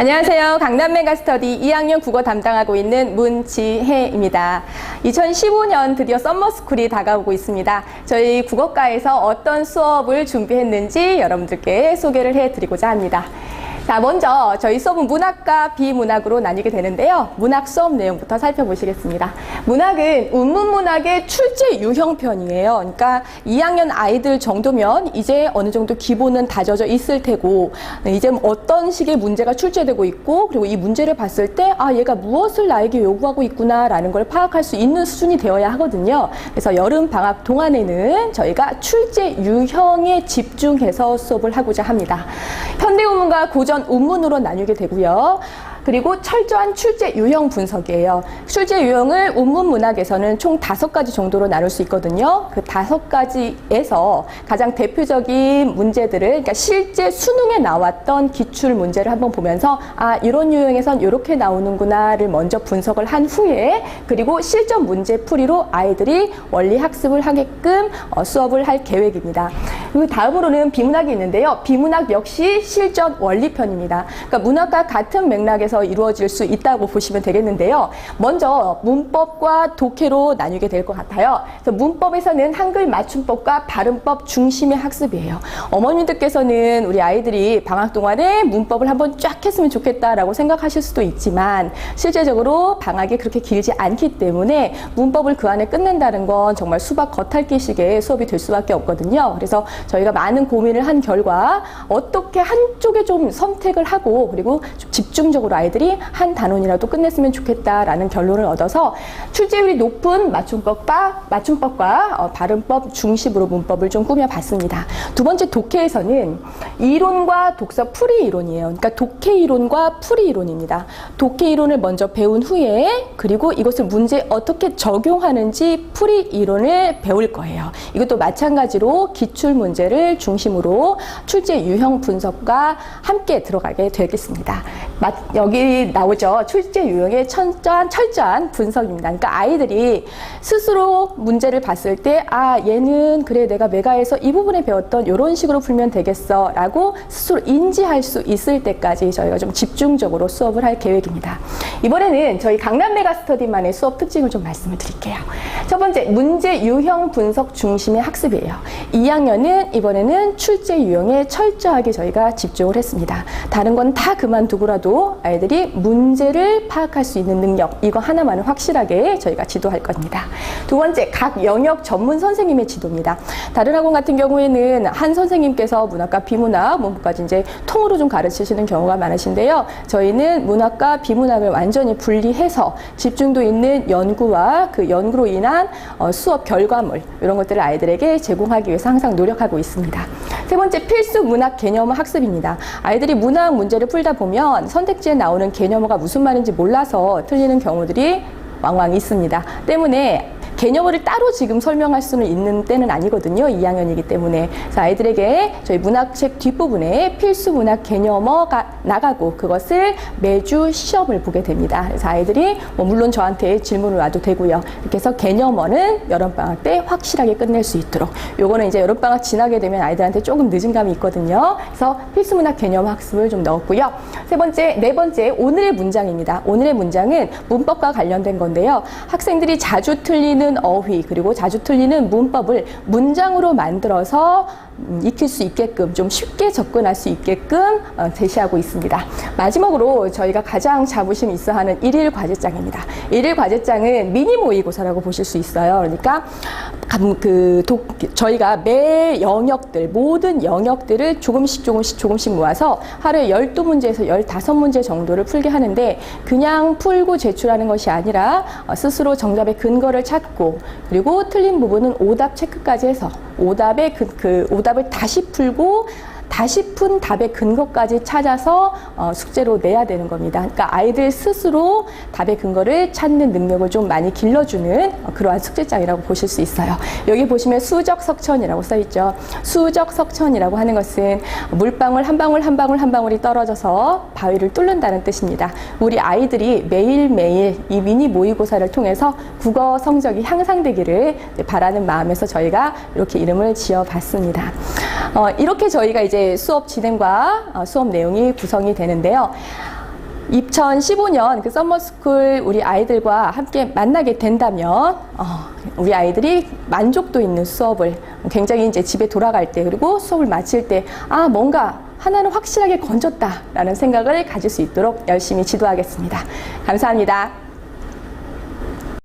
안녕하세요. 강남 메가스터디 2학년 국어 담당하고 있는 문지혜입니다. 2015년 드디어 썸머스쿨이 다가오고 있습니다. 저희 국어과에서 어떤 수업을 준비했는지 여러분들께 소개를 해드리고자 합니다. 자, 먼저 저희 수업은 문학과 비문학으로 나뉘게 되는데요. 문학 수업 내용부터 살펴보시겠습니다. 문학은 운문문학의 출제 유형편이에요. 그러니까 2학년 아이들 정도면 이제 어느 정도 기본은 다져져 있을 테고, 이제 어떤 식의 문제가 출제되고 있고, 그리고 이 문제를 봤을 때, 아, 얘가 무엇을 나에게 요구하고 있구나라는 걸 파악할 수 있는 수준이 되어야 하거든요. 그래서 여름 방학 동안에는 저희가 출제 유형에 집중해서 수업을 하고자 합니다. 현대운문과 고전 운문으로 나뉘게 되고요. 그리고 철저한 출제 유형 분석이에요. 출제 유형을 운문 문학에서는 총 다섯 가지 정도로 나눌 수 있거든요. 그 다섯 가지에서 가장 대표적인 문제들을 그러니까 실제 수능에 나왔던 기출 문제를 한번 보면서 아 이런 유형에선 이렇게 나오는구나를 먼저 분석을 한 후에 그리고 실전 문제 풀이로 아이들이 원리 학습을 하게끔 어, 수업을 할 계획입니다. 그 다음으로는 비문학이 있는데요. 비문학 역시 실전 원리편입니다. 그러니까 문학과 같은 맥락에서 이루어질 수 있다고 보시면 되겠는데요. 먼저 문법과 독해로 나뉘게 될 것 같아요. 그래서 문법에서는 한글 맞춤법과 발음법 중심의 학습이에요. 어머님들께서는 우리 아이들이 방학 동안에 문법을 한번 쫙 했으면 좋겠다라고 생각하실 수도 있지만 실제적으로 방학이 그렇게 길지 않기 때문에 문법을 그 안에 끝낸다는 건 정말 수박 겉핥기식의 수업이 될 수밖에 없거든요. 그래서 저희가 많은 고민을 한 결과 어떻게 한쪽에 좀 선택을 하고 그리고 좀 집중적으로 아이들이 한 단원이라도 끝냈으면 좋겠다라는 결론을 얻어서 출제율이 높은 맞춤법과 맞춤법과 어, 발음법 중심으로 문법을 좀 꾸며봤습니다. 두 번째 독해에서는 이론과 독서 풀이 이론이에요. 그러니까 독해 이론과 풀이 이론입니다. 독해 이론을 먼저 배운 후에 그리고 이것을 문제에 어떻게 적용하는지 풀이 이론을 배울 거예요. 이것도 마찬가지로 기출 문 제를 중심으로 출제 유형 분석과 함께 들어가게 되겠습니다. 마- 여기 나오죠. 출제 유형의 철저한, 철저한 분석입니다. 그러니까 아이들이 스스로 문제를 봤을 때, 아, 얘는 그래, 내가 메가에서 이 부분에 배웠던 이런 식으로 풀면 되겠어. 라고 스스로 인지할 수 있을 때까지 저희가 좀 집중적으로 수업을 할 계획입니다. 이번에는 저희 강남 메가 스터디만의 수업 특징을 좀 말씀을 드릴게요. 첫 번째, 문제 유형 분석 중심의 학습이에요. 2학년은 이번에는 출제 유형에 철저하게 저희가 집중을 했습니다. 다른 건 다 그만두고라도 아이들이 문제를 파악할 수 있는 능력, 이거 하나만은 확실하게 저희가 지도할 겁니다. 두 번째, 각 영역 전문 선생님의 지도입니다. 다른 학원 같은 경우에는 한 선생님께서 문학과 비문학, 문부까지 이제 통으로 좀 가르치시는 경우가 많으신데요. 저희는 문학과 비문학을 완전히 분리해서 집중도 있는 연구와 그 연구로 인한 어, 수업 결과물, 이런 것들을 아이들에게 제공하기 위해서 항상 노력하고 있습니다. 세 번째, 필수 문학 개념 학습입니다. 아이들이 문학 문제를 풀다 보면 선택지에 나오는 개념어가 무슨 말인지 몰라서 틀리는 경우들이 왕왕 있습니다. 때문에 개념어를 따로 지금 설명할 수는 있는 때는 아니거든요. 2학년이기 때문에. 그래서 아이들에게 저희 문학책 뒷부분에 필수 문학 개념어가 나가고 그것을 매주 시험을 보게 됩니다. 그래서 아이들이 뭐 물론 저한테 질문을 와도 되고요. 이렇게 해서 개념어는 여름방학 때 확실하게 끝낼 수 있도록. 요거는 이제 여름방학 지나게 되면 아이들한테 조금 늦은 감이 있거든요. 그래서 필수 문학 개념 학습을 좀 넣었고요. 세 번째, 네 번째, 오늘의 문장입니다. 오늘의 문장은 문법과 관련된 건데요. 학생들이 자주 틀리는 어휘, 그리고 자주 틀리는 문법을 문장으로 만들어서 음, 익힐 수 있게끔 좀 쉽게 접근할 수 있게끔 어, 제시하고 있습니다. 마지막으로 저희가 가장 자부심 있어 하는 일일 과제장입니다. 일일 과제장은 미니 모의고사라고 보실 수 있어요. 그러니까 감- 그 독, 저희가 매 영역들, 모든 영역들을 조금씩 조금씩 조금씩 모아서 하루에 12문제에서 15문제 정도를 풀게 하는데 그냥 풀고 제출하는 것이 아니라 어, 스스로 정답의 근거를 찾고 그리고 틀린 부분은 오답 체크까지 해서 오답의 그, 그 오답을 다시 풀고 다시 푼 답의 근거까지 찾아서 어, 숙제로 내야 되는 겁니다. 그러니까 아이들 스스로 답의 근거를 찾는 능력을 좀 많이 길러주는 어, 그러한 숙제장이라고 보실 수 있어요. 여기 보시면 수적 석천이라고 써 있죠. 수적 석천이라고 하는 것은 물방울 한 방울 한 방울 한 방울이 떨어져서 바위를 뚫는다는 뜻입니다. 우리 아이들이 매일매일 이 미니 모의고사를 통해서 국어 성적이 향상되기를 바라는 마음에서 저희가 이렇게 이름을 지어봤습니다. 어, 이렇게 저희가 이제 수업 진행과 어, 수업 내용이 구성이 되는데요. 2015년 그 썸머스쿨 우리 아이들과 함께 만나게 된다면 어, 우리 아이들이 만족도 있는 수업을 굉장히 이제 집에 돌아갈 때 그리고 수업을 마칠 때 아 뭔가 하나는 확실하게 건졌다라는 생각을 가질 수 있도록 열심히 지도하겠습니다. 감사합니다.